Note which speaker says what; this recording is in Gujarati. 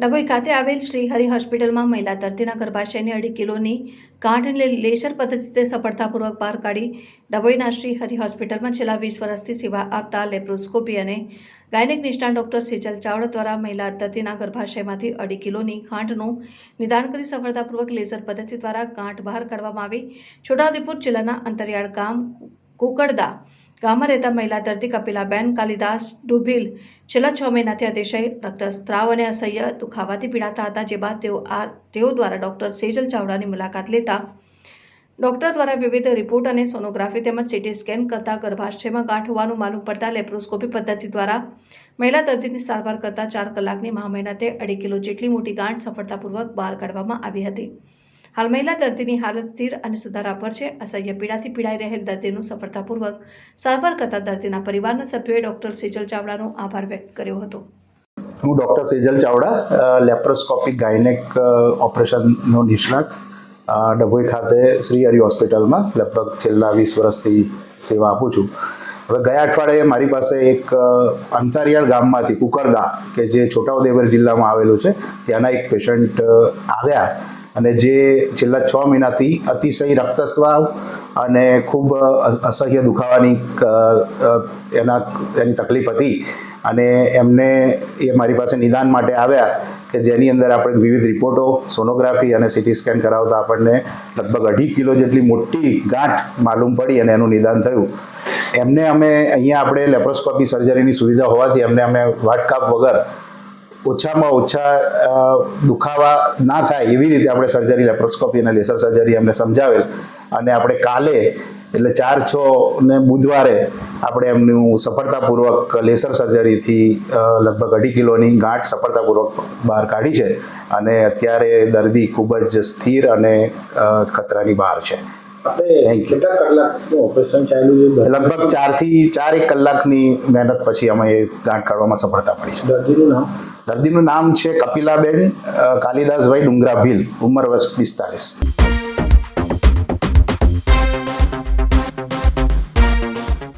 Speaker 1: ડભોઈ ખાતે આવેલ શ્રી હરિ હોસ્પિટલમાં મહિલા દર્દીના ગર્ભાશયની અઢી કિલોની ગાંઠને લેસર પદ્ધતિથી સફળતાપૂર્વક બહાર કાઢી ડભોઈના શ્રી હરિ હોસ્પિટલમાં છેલ્લા વીસ વર્ષથી સેવા આપતા લેપ્રોસ્કોપી અને ગાયનેક નિષ્ણાત ડોક્ટર સેજલ ચાવડા દ્વારા મહિલા દર્દીના ગર્ભાશયમાંથી અઢી કિલોની ગાંઠનું નિદાન કરી સફળતાપૂર્વક લેસર પદ્ધતિ દ્વારા ગાંઠ બહાર કાઢવામાં આવી. છોટાઉદેપુર જિલ્લાના અંતરિયાળ ગામ કુકડદા ગામમાં રહેતા મહિલા દર્દી કપિલાબેન કાલિદાસ ડુભીલ છેલ્લા છ મહિનાથી અતિશય રક્તસ્ત્રાવ અને અસહ્ય દુખાવાથી પીડાતા હતા, જે બાદ તેઓ આ તેઓ દ્વારા ડૉક્ટર સેજલ ચાવડાની મુલાકાત લેતા ડોક્ટર દ્વારા વિવિધ રિપોર્ટ અને સોનોગ્રાફી તેમજ સીટી સ્કેન કરતા ગર્ભાશયમાં ગાંઠ હોવાનું માલુમ પડતા લેપ્રોસ્કોપી પદ્ધતિ દ્વારા મહિલા દર્દીની સારવાર કરતા ચાર કલાકની મહા મહેનતે અઢી કિલો જેટલી મોટી ગાંઠ સફળતાપૂર્વક બહાર કાઢવામાં આવી હતી. હાલ મહિલા દર્દીની હાલત સ્થિર અને સુધારા પર છે. અસહ્ય પીડાથી પીડાઈ રહેલ દર્દીનું સફળતાપૂર્વક સારવાર કરતા દર્દીના પરિવારના સભ્યોએ ડોક્ટર સેજલ ચાવડાનો આભાર વ્યક્ત કર્યો હતો.
Speaker 2: હું doctor Sejal Chavda laparoscopic gynaec ઓપરેશનનો નિષ્ણાત. ડભોઈ ખાતે શ્રી હરિ હોસ્પિટલમાં લગભગ છેલ્લા વીસ વર્ષથી સેવા આપું છું. હવે ગયા અઠવાડિયે મારી પાસે એક અંતરિયાળ ગામમાંથી કુકરદા, કે જે છોટાઉદેપુર જિલ્લામાં આવેલું છે, ત્યાંના એક પેશન્ટ આવ્યા. અને જે છેલ્લા છ મહિનાથી અતિશય રક્તસ્રાવ અને ખૂબ અસહ્ય દુખાવાની એના, એની તકલીફ હતી. અને એમને એ મારી પાસે નિદાન માટે આવ્યા કે જેની અંદર આપણે વિવિધ રિપોર્ટો, સોનોગ્રાફી અને સિટી સ્કેન કરાવતા આપણને લગભગ અઢી કિલો જેટલી મોટી ગાંઠ માલુમ પડી અને એનું નિદાન થયું. એમને અમે અહીંયા આપણે લેપ્રોસ્કોપી સર્જરીની સુવિધા હોવાથી એમને અમે વાટકાપ વગર ઓછામાં ઓછા દુખાવા ના થાય એવી રીતે આપણે સર્જરી લેપ્રોસ્કોપી અને લેસર સર્જરી એમને સમજાવેલ. અને આપણે કાલે, એટલે ચાર, છ ને બુધવારે આપણે એમનું સફળતાપૂર્વક લેસર સર્જરીથી લગભગ અઢી કિલોની ગાંઠ સફળતાપૂર્વક બહાર કાઢી છે. અને અત્યારે દર્દી ખૂબ જ સ્થિર અને ખતરાની બહાર છે.
Speaker 3: આપણે કેટલા કલાકનું ઓપરેશન ચાલ્યું છે?
Speaker 2: લગભગ ચારથી ચાર એક કલાકની મહેનત પછી અમે એ ગાંઠ કાઢવામાં સફળતા મળી છે.
Speaker 3: દર્દીનું નામ?
Speaker 2: દર્દીનું નામ છે કપિલાબેન કાલિદાસભાઈ ડુંગરા ભીલ ઉંમર વર્ષ પિસ્તાલીસ.